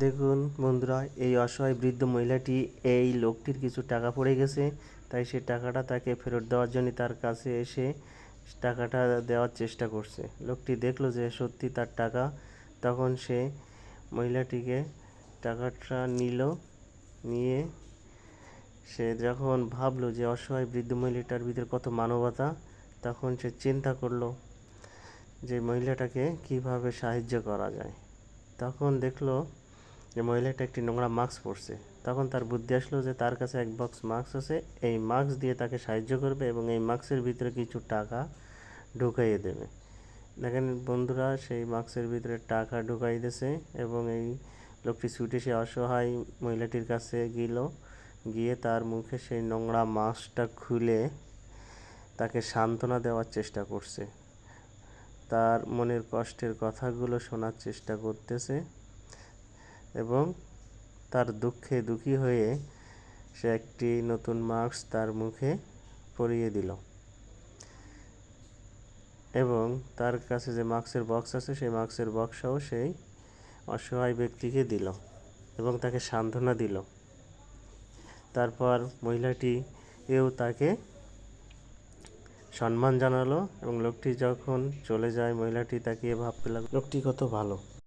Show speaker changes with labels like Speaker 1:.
Speaker 1: দেখুন বন্ধুরা, এই অসহায় বৃদ্ধ মহিলাটি এই লোকটির কিছু টাকা পড়ে গেছে, তাই সে টাকাটা তাকে ফেরত দেওয়ার জন্য তার কাছে এসে টাকাটা দেওয়ার চেষ্টা করছে। লোকটি দেখল যে সত্যি তার টাকা, তখন সে মহিলাটিকে টাকাটা নিল, নিয়ে সে যখন ভাবলো যে অসহায় বৃদ্ধ মহিলাটার ভিতরে কত মানবতা, তখন সে চিন্তা করল যে মহিলাটাকে কীভাবে সাহায্য করা যায়। তখন দেখল যে মহিলাটা একটি নোংরা মাস্ক পরছে। তখন তার বুদ্ধি আসলো যে তার কাছে এক বক্স মাস্ক আছে। এই মাস্ক দিয়ে তাকে সাহায্য করবে এবং এই মাস্কের ভিতরে কিছু টাকা ঢুকাইয়ে দেবে। দেখেন বন্ধুরা, সেই মাস্কের ভিতরে টাকা ঢুকাই দিয়েছে এবং এই লোকটি ছুটে সে অসহায় মহিলাটির কাছে গেল। গিয়ে তার মুখে সেই নোংরা মাস্কটা খুলে তাকে সান্ত্বনা দেওয়ার চেষ্টা করছে। তার মনের কষ্টের কথাগুলো শোনার চেষ্টা করতেছে। এবং তার দুঃখে দুঃখী হয়ে সে একটি নতুন মাস্ক তার মুখে পরিয়ে দিল। এবং তার কাছে যে মাস্কের বক্স আছে, সেই মাস্কের বক্সও সেই অসহায় ব্যক্তিকে দিল এবং তাকে সান্ত্বনা দিল। তারপর মহিলাটি এও তাকে সম্মান জানালো এবং লোকটি যখন চলে যায়, মহিলাটি তাকিয়ে ভাবতে লাগল, লোকটি কত ভালো।